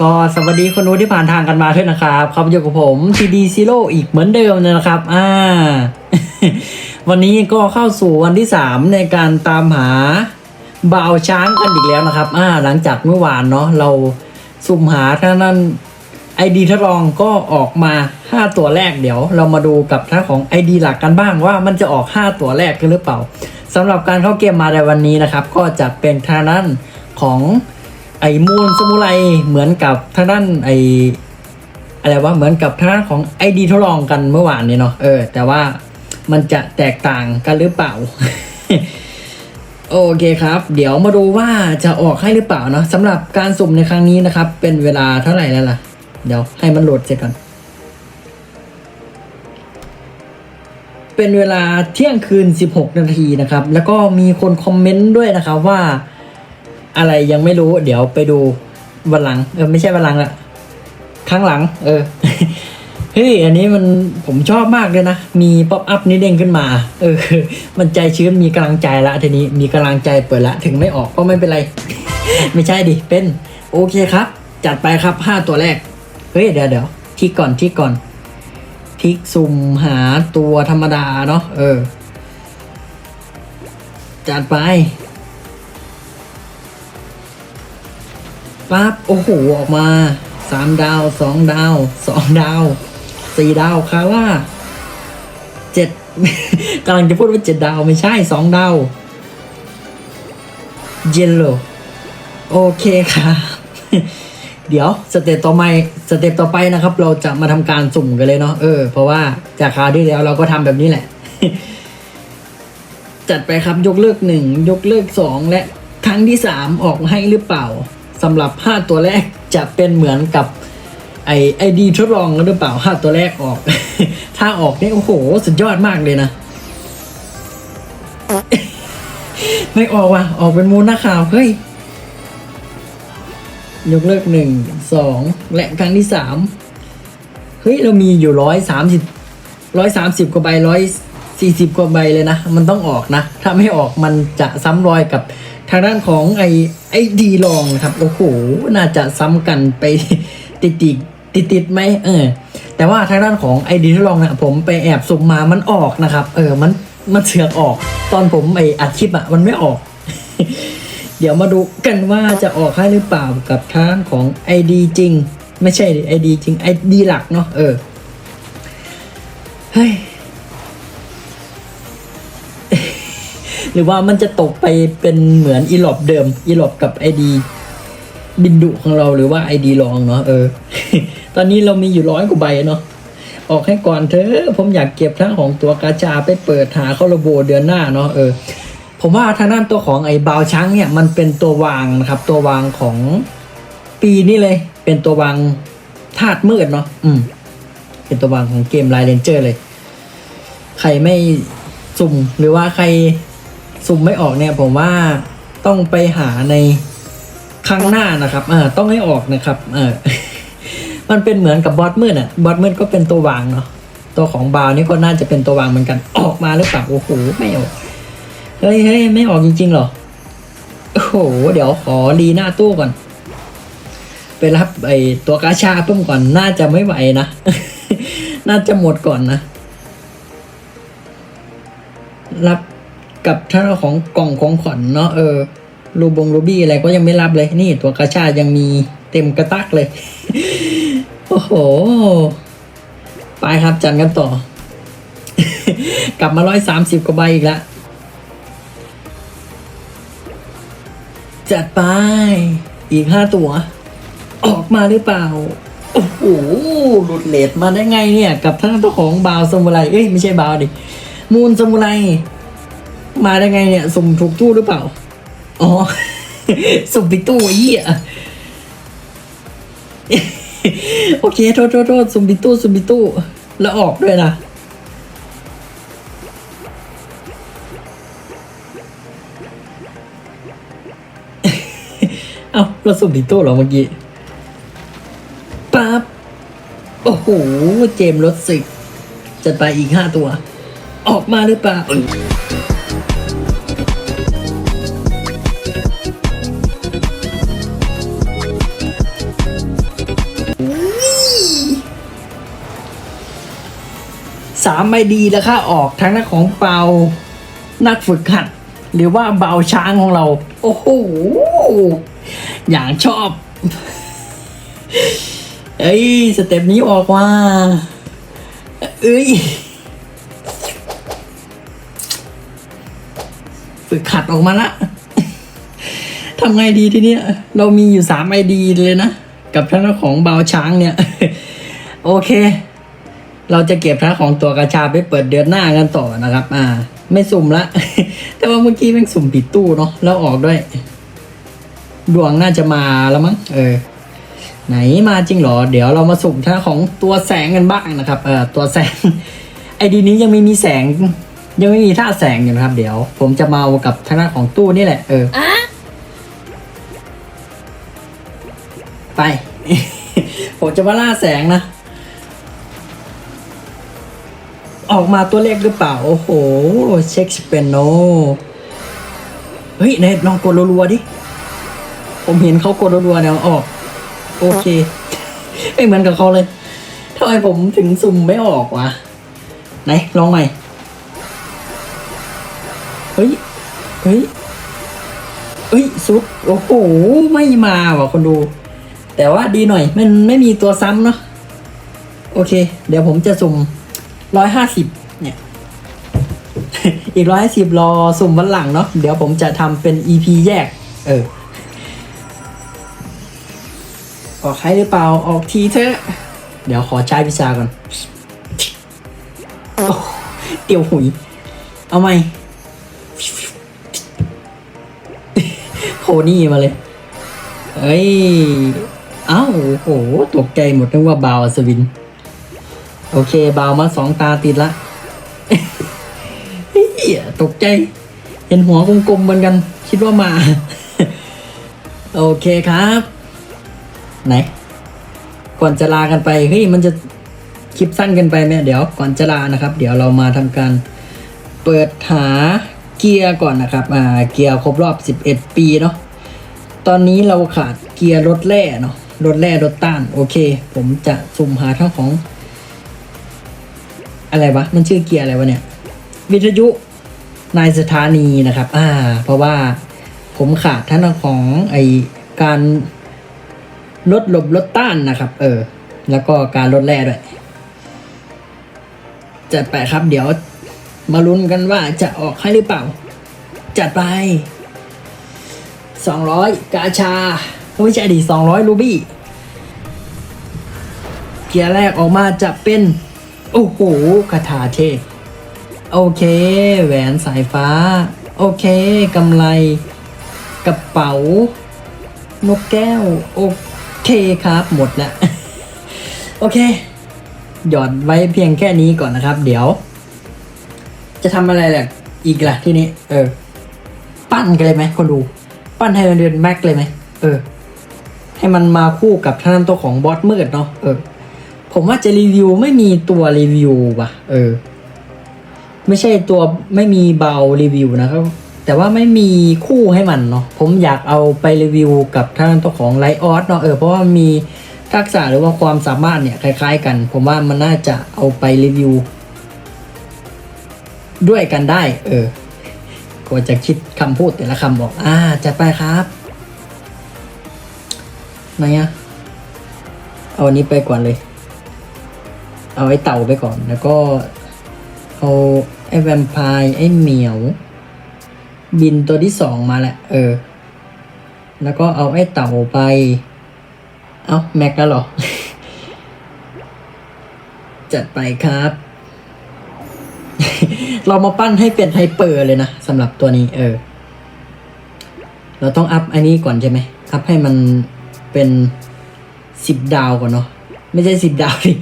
ก็สวัสดีคนรู้ที่ผ่านทางกันมาด้วยนะครับครับอยู่กับผม TD Zero อีกเหมือนเดิมนะครับอ่าวันนี้ก็เข้าสู่วันที่ 3 ในการตามหาบ่าวช้างกันอีกแล้วนะครับอ่าหลังจากเมื่อวานเนาะเราสุ่มหาท่านั้นไอดีทดลองก็ออกมา 5 ตัวแรกเดี๋ยว เรามาดูกับท่าของ ID หลักกันบ้างว่ามันจะออก 5 ตัวแรกกันหรือเปล่าสำหรับการเข้าเกมมาในวันนี้นะครับ ก็จะเป็นท่านั้นของ ไอ้มูนสมุไรเหมือนกับทางด้านไออะไรวะเหมือนกับทางด้านของไอดีทดลองกันเมื่อวานนี้เนาะเออ แต่ว่ามันจะแตกต่างกันหรือเปล่า โอเคครับ เดี๋ยวมาดูว่าจะออกให้หรือเปล่าเนาะสำหรับการสุ่มในครั้งนี้นะครับ เป็นเวลาเท่าไหร่แล้วล่ะ เดี๋ยวให้มันโหลดเสร็จก่อนเป็นเวลาเที่ยงคืน 16 นาทีนะครับ แล้วก็มีคนคอมเมนต์ด้วยนะครับว่า อะไรยังไม่รู้ เดี๋ยวไปดูวันหลัง เออไม่ใช่วันหลังละข้างหลัง เออเฮ้ยอันนี้มันผมชอบมากเลยนะ มีป๊อปอัพนี้เด้งขึ้นมา เออ มันใจชื้นมีกำลังใจละทีนี้มีกำลังใจเปิดละถึงไม่ออกก็ไม่เป็นไร ไม่ใช่ดิเป็น โอเคครับ จัดไปครับห้าตัวแรก เฮ้ยเดี๋ยวเดี๋ยวที่ก่อนที่ก่อนคลิกสุ่มหาตัวธรรมดาเนาะเออ จัดไป ปั๊บโอ้โหออกมาสามดาวสองดาวสองดาวสี่ดาวคาร่าเจ็ดกำลังจะพูดว่าเจ็ดดาวไม่ใช่สองดาวเยลโลโอเคครับเดี๋ยวสเต็ปต่อไปสเต็ปต่อไปนะครับ เราจะมาทำการสุ่มกันเลยเนาะเออเพราะว่าจากคราวที่แล้วเราก็ทำแบบนี้แหละ จัดไปครับยกเลิกหนึ่งยกเลิกสองและครั้งที่สามออกให้หรือเปล่า สำหรับห้าตัวแรกจะเป็นเหมือนกับไอไอดีทดลองหรือเปล่าห้าตัวแรกออก ถ้าออกนี่โอ้โห สุดยอดมากเลยนะ ไม่ออกว่ะ ออกเป็นมูลหน้าข่าว เฮ้ย ยกเลิกหนึ่งสองและครั้งที่สามเฮ้ย เรามีอยู่ร้อยสามสิบร้อยสามสิบกว่าใบร้อยสี่สิบกว่าใบเลยนะ มันต้องออกนะ ถ้าไม่ออกมันจะซ้ำรอยกับ ทางด้านของไอไอดีลองนะครับโอ้โหน่าจะซ้ำกันไปติดติดติดติดไหมเออ แต่ว่าทางด้านของไอดีลองนะผมไปแอบสุ่มมามันออกนะครับ เออมันมันเสือกออก ตอนผมไออัดคลิปอะมันไม่ออก เดี๋ยวมาดูกันว่าจะออกให้หรือเปล่ากับทางของ ID จริง ไม่ใช่ ID จริง ID หลักเนาะเออเฮ้ย รือว่ามันจะตกไปเป็นเหมือนอีหลอบเดิม อีหลอบกับ ID บินดุของเราหรือว่า ID รองเนาะเออ ตอนนี้เรามีอยู่ร้อยกว่าใบเนาะออกให้ก่อนเถอะผมอยากเก็บทั้งของตัวกาชาไปเปิดหาเข้าระโบเดือนหน้าเนาะเออผมว่าทางด้านตัวของไอ้บาวช้างเนี่ยมันเป็นตัววางนะครับ ตัววางของปีนี้เลย เป็นตัววางธาตุมืดเนาะอืม เป็นตัววางของเกมไลเลนเจอร์เลย ใครไม่สุ่มหรือว่าใคร สุ่มไม่ออกเนี่ยผมว่าต้องไปหาในครั้งหน้านะครับเออต้องให้ออกนะครับเออมันเป็นเหมือนกับบอสมืดอะบอสมืดก็เป็นตัววางเนาะตัวของบาวนี่ก็น่าจะเป็นตัววางเหมือนกันออกมาหรือเปล่าโอ้โหไม่ออกเฮ้ยเฮ้ยไม่ออกจริงๆเหรอโอ้โหเดี๋ยวขอรีหน้าตู้ก่อนไปรับไอตัวกาชาเพิ่มก่อนน่าจะไม่ไหวนะ น่าจะหมดก่อนนะ รับ กับท่านของกล่องของขวัญเนาะเออรูบงรูบี้อะไรก็ยังไม่รับเลยนี่ตัวกาชายังมีเต็มกระตักเลย โอ้โห ไปครับจันกันต่อ กลับมาร้อยสามสิบกว่าใบอีกล้วจัดไป อีกห้าตัว ออกมาหรือเปล่า โอ้โหหลุดเลดมาได้ไงเนี่ย กับท่านเจ้าของบาวสมุไรเอ้ย ไม่ใช่บาวดิ มูนสมุไร มาได้ไงเนี่ย สุ่มถูกตู้หรือเปล่า อ๋อ สุ่มผิดตู้ไอ้เหี้ยโอเค โทษโทษโทษสุ่มผิดตู้สุ่มผิดตู้ แล้วออกด้วยนะเอาเราสุ่มผิดตู้เหรอเมื่อกี้ปั๊บโอ้โห เจมส์รถสิกจัดไปอีกห้าตัว ออกมาหรือเปล่า สามไม่ดีแล้วค่ะออกทั้งนักของเปานักฝึกหัด หรือว่าเบาช้างของเรา โอ้โห อย่างชอบ เอ้ย สเต็ปนี้ออกว่า เอ้ย ฝึกขัดออกมาละทำไงดีทีเนี้ย เรามีอยู่สามไอดีเลยนะ กับทั้งของเบาช้างเนี่ย โอเค เราจะเก็บทั้งของตัวกระชาไปเปิดเดือนหน้ากันต่อนะครับ อ่า ไม่สุ่มละ แต่ว่าเมื่อกี้แม่งสุ่มผิดตู้เนาะแล้วออกด้วย ดวงน่าจะมาแล้วมั้งเออ ไหนมาจริงเหรอ เดี๋ยวเรามาสุ่มท่าของตัวแสงกันบ้างนะครับเออตัวแสง ไอดีนี้ยังไม่มีแสง ยังไม่มีท่าแสงอยู่นะครับ เดี๋ยว ผมจะมาเอากับท่าหน้าของตู้นี่แหละเออไป ผมจะมาล่าแสงนะ ออกมาตัวเลขหรือเปล่า โอ้โหเช็คสเปนโนเฮ้ยไหนลองกดรัวๆดิ ผมเห็นเขากดรัวๆเดี๋ยวออก โอเค ไม่เหมือนกับเขาเลยทำไมผมถึงสุ่มไม่ออกวะไหนลองใหม่ เฮ้ย เฮ้ย เฮ้ยซุปโอ้โห ไม่มาว่ะคนดู แต่ว่าดีหน่อย มันไม่มีตัวซ้ำเนาะ โอเค เดี๋ยวผมจะสุ่ม ร้อยห้าสิบเนี่ย อีกร้อยสิบรอสุ่มวันหลังเนาะเดี๋ยวผมจะทำเป็น EP แยก เออ ออกใครหรือเปล่า ออกทีเถอะ เดี๋ยวขอใช้วิชาก่อนเตียวหุย เอาไหมโคนี่มาเลยเอ้ย อ้าว โอ้โห ตกใจหมดนึกว่าบาวอัศวิน โอเคบาวมาสองตาติดละเฮ้ยตกใจ เห็นหัวกลมๆเหมือนกัน คิดว่ามา โอเคครับ ไหน ก่อนจะลากันไป เฮ้ย มันจะคลิปสั้นกันไปไหมเดี๋ยวก่อนจะลานะครับ เดี๋ยวเรามาทำการเปิดหาเกียร์ก่อนนะครับ อ่า เกียร์ครบรอบ 11 ปีเนาะ ตอนนี้เราขาดเกียร์รถแร่เนาะ รถแร่รถต้าน โอเค ผมจะสุ่มหาทั้งของ อะไรวะมันชื่อเกียร์อะไรวะเนี่ย วิทยุนายสถานีนะครับ อ่า เพราะว่าผมขาดทั้งของไอการลดหลบลดต้านนะครับ เออ แล้วก็การลดแร่ด้วยจัดไปครับ เดี๋ยวมาลุ้นกันว่าจะออกให้หรือเปล่า จัดไปสองร้อยกาชาไม่ใช่ดิสองร้อยรูบี้ เกียร์แรกออกมาจะเป็น โอ้โหคาถาเทพ โอเค แหวนสายฟ้า โอเคกำไร กระเป๋า นกแก้ว โอเคครับหมดแล้ว โอเค หย่อนไว้เพียงแค่นี้ก่อนนะครับ เดี๋ยว จะทำอะไรแหละอีกล่ะที่นี้ เออ ปั้นกันเลยไหมคนดู ปั้นให้มันเดินแม็กเลยไหมเออ ให้มันมาคู่กับท่านตัวของบอสมืดเนาะเออ ผมว่าจะรีวิวไม่มีตัวรีวิวว่ะ เออ ไม่ใช่ตัวไม่มีเบารีวิวนะครับ แต่ว่าไม่มีคู่ให้มันเนาะผมอยากเอาไปรีวิวกับท่านตัวของไลออสเนาะเออเพราะว่ามีทักษะหรือว่าความสามารถเนี่ยคล้าย ๆ กัน ผมว่ามันน่าจะเอาไปรีวิว ด้วยกันได้ เออก็จะคิดคำพูดแต่ละคำบอก อ่าจัดไปครับไหนอะเอาอันนี้ไปก่อนเลย เอาไอ้เต่าไปก่อน แล้วก็เอาไอ้แวมไพร์ไอ้เหมียว บินตัวที่สองมาแหละ เออ แล้วก็เอาไอ้เต่าไป เอาแม็กแล้วเหรอ จัดไปครับ เรามาปั้นให้เป็นไฮเปอร์เลยนะสำหรับตัวนี้ เออ เราต้องอัพอันนี้ก่อนใช่ไหมอัพให้มันเป็นสิบดาวก่อนเนาะไม่ใช่สิบดาวดิ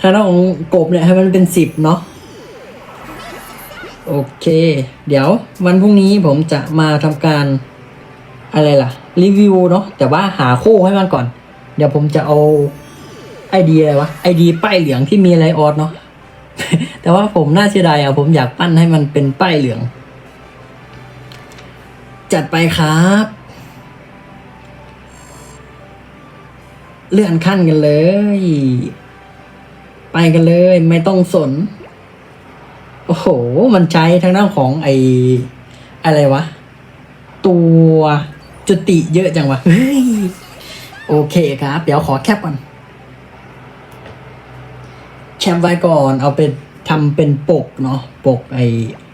ถ้าเราของกบเนี่ยให้มันเป็นสิบเนาะโอเค เดี๋ยววันพรุ่งนี้ผมจะมาทำการอะไรล่ะ รีวิวเนาะแต่ว่าหาคู่ให้มันก่อน เดี๋ยวผมจะเอาไอเดียอะไรวะไอเดียป้ายเหลืองที่มีไลออดเนาะแต่ว่าผมน่าเสียดายอะผมอยากปั้นให้มันเป็นป้ายเหลือง จัดไปครับ เลื่อนขั้นกันเลย ไปกันเลยไม่ต้องสน โอ้โห มันใช้ทางด้านของไออะไรวะ ตัวจุติเยอะจังวะเฮ้ยโอเคครับ เดี๋ยวขอแคปก่อน แคปไว้ก่อนเอาไปทำเป็นปกเนาะปกไอ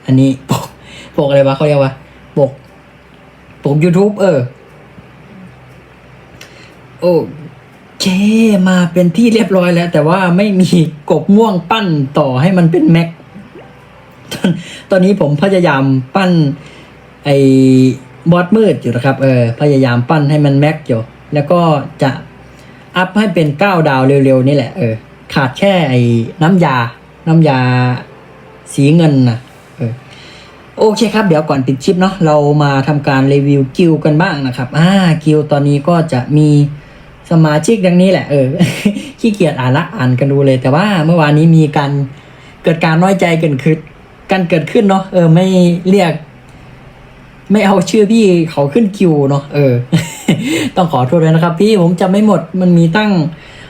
อันนี้ปก ปกอะไรวะเขาเรียกว่า ปก ปก YouTube เออ โอ เคมาเป็นที่เรียบร้อยแล้ว แต่ว่าไม่มีกบม่วงปั้นต่อให้มันเป็นแม็กตอนตอนนี้ผมพยายามปั้น ไอ้บอสมืดอยู่นะครับเออพยายามปั้นให้มันแม็กอยู่ แล้วก็จะอัพให้เป็นเก้าดาวเร็วๆนี่แหละเออขาดแค่ไอ้น้ำยา น้ำยาสีเงินนะเออโอเคครับ เดี๋ยวก่อนปิดคลิปเนาะเรามาทำการรีวิวกิลกันบ้างนะครับ อ่ากิลตอนนี้ก็จะมี สมาชิกดังนี้แหละเออขี้เกียจอ่านละอ่านกันดูเลย แต่ว่าเมื่อวานนี้มีการเกิดการน้อยใจเกิดขึ้นกันเกิดขึ้นเนาะเออไม่เรียก ไม่เอาชื่อพี่เขาขึ้นคิวเนาะเออ ต้องขอโทษด้วยนะครับ พี่ผมจำไม่หมดมันมีตั้ง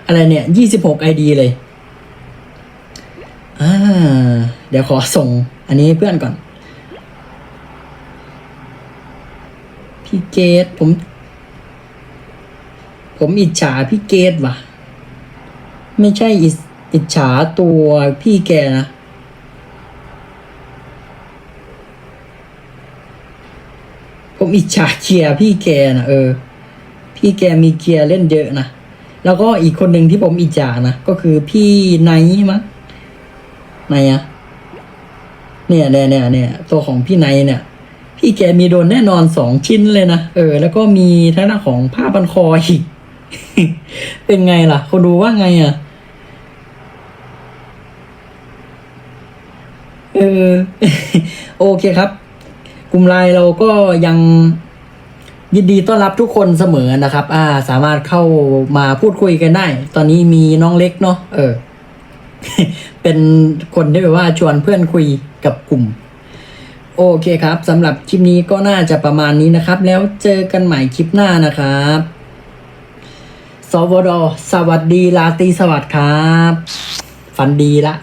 อะไรเนี่ยยี่สิบหกไอดีเลยอ่าเดี๋ยวขอส่ง อันนี้เพื่อนก่อน พี่เกตผม ผมอิจฉาพี่เกตว่ะ ไม่ใช่อิจอิจฉาตัวพี่แกนะผมอิจฉาเกียร์พี่แกนะเออ พี่แกมีเกียร์เล่นเยอะนะ แล้วก็อีกคนหนึ่งที่ผมอิจฉานะ ก็คือพี่ไนท์มั้งไนท์อะเนี่ยเนี่ยเนี่ยเนี่ยตัวของพี่ไนท์เนี่ย พี่แกมีโดนแน่นอนสองชิ้นเลยนะ เออ แล้วก็มีทางด้าของผ้าพันคออีก เป็นไงล่ะคนดูว่าไงอะ เออ โอเคครับ กลุ่มไลน์เราก็ยังยินดีต้อนรับทุกคนเสมอนะครับ อ่า สามารถเข้ามาพูดคุยกันได้ ตอนนี้มีน้องเล็กเนาะ เออ เป็นคนที่แบบว่าชวนเพื่อนคุยกับกลุ่ม โอเคครับสำหรับคลิปนี้ก็น่าจะประมาณนี้นะครับ แล้วเจอกันใหม่คลิปหน้านะครับ สวดสวัสดีลาตรีสวัสดิ์ครับ ฝันดีละ